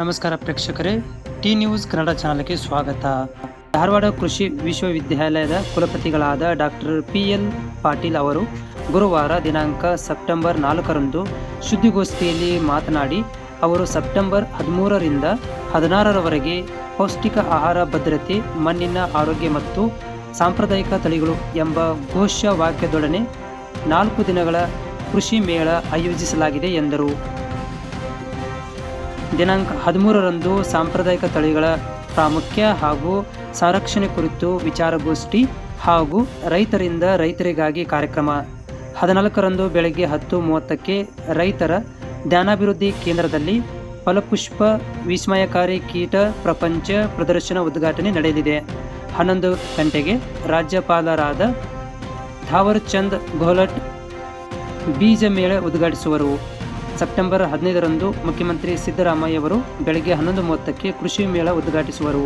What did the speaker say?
ನಮಸ್ಕಾರ ಪ್ರೇಕ್ಷಕರೇ, T news Kannada ಚಾನಲ್ಗೆ ಸ್ವಾಗತ. ಧಾರವಾಡ ಕೃಷಿ ವಿಶ್ವವಿದ್ಯಾಲಯದ ಕುಲಪತಿಗಳಾದ ಡಾಕ್ಟರ್ ಪಿ ಎಲ್ ಪಾಟೀಲ್ ಅವರು ಗುರುವಾರ ದಿನಾಂಕ ಸೆಪ್ಟೆಂಬರ್ ನಾಲ್ಕರಂದು ಸುದ್ದಿಗೋಷ್ಠಿಯಲ್ಲಿ ಮಾತನಾಡಿ, ಅವರು ಸೆಪ್ಟೆಂಬರ್ ಹದಿಮೂರರಿಂದ ಹದಿನಾರರವರೆಗೆ ಪೌಷ್ಟಿಕ ಆಹಾರ ಭದ್ರತೆ, ಮಣ್ಣಿನ ಆರೋಗ್ಯ ಮತ್ತು ಸಾಂಪ್ರದಾಯಿಕ ತಳಿಗಳು ಎಂಬ ಘೋಷ ವಾಕ್ಯದೊಡನೆ ನಾಲ್ಕು ದಿನಗಳ ಕೃಷಿ ಮೇಳ ಆಯೋಜಿಸಲಾಗಿದೆ ಎಂದರು. ದಿನಾಂಕ ಹದಿಮೂರರಂದು ಸಾಂಪ್ರದಾಯಿಕ ತಳಿಗಳ ಪ್ರಾಮುಖ್ಯ ಹಾಗೂ ಸಂರಕ್ಷಣೆ ಕುರಿತು ವಿಚಾರಗೋಷ್ಠಿ ಹಾಗೂ ರೈತರಿಂದ ರೈತರಿಗಾಗಿ ಕಾರ್ಯಕ್ರಮ. ಹದಿನಾಲ್ಕರಂದು ಬೆಳಗ್ಗೆ ಹತ್ತು ಮೂವತ್ತಕ್ಕೆ ರೈತರ ಜ್ಞಾನಾಭಿವೃದ್ಧಿ ಕೇಂದ್ರದಲ್ಲಿ ಫಲಪುಷ್ಪ ವಿಸ್ಮಯಕಾರಿ ಕೀಟ ಪ್ರಪಂಚ ಪ್ರದರ್ಶನ ಉದ್ಘಾಟನೆ ನಡೆಯಲಿದೆ. ಹನ್ನೊಂದು ಗಂಟೆಗೆ ರಾಜ್ಯಪಾಲರಾದ ಥಾವರ್ಚಂದ್ ಘೋಲಟ್ ಬೀಜ ಮೇಳ ಉದ್ಘಾಟಿಸುವರು. ಸೆಪ್ಟೆಂಬರ್ ಹದಿನೈದರಂದು ಮುಖ್ಯಮಂತ್ರಿ ಸಿದ್ದರಾಮಯ್ಯ ಅವರು ಬೆಳಗ್ಗೆ ಹನ್ನೊಂದು ಮೂವತ್ತಕ್ಕೆ ಕೃಷಿ ಮೇಳ ಉದ್ಘಾಟಿಸುವರು.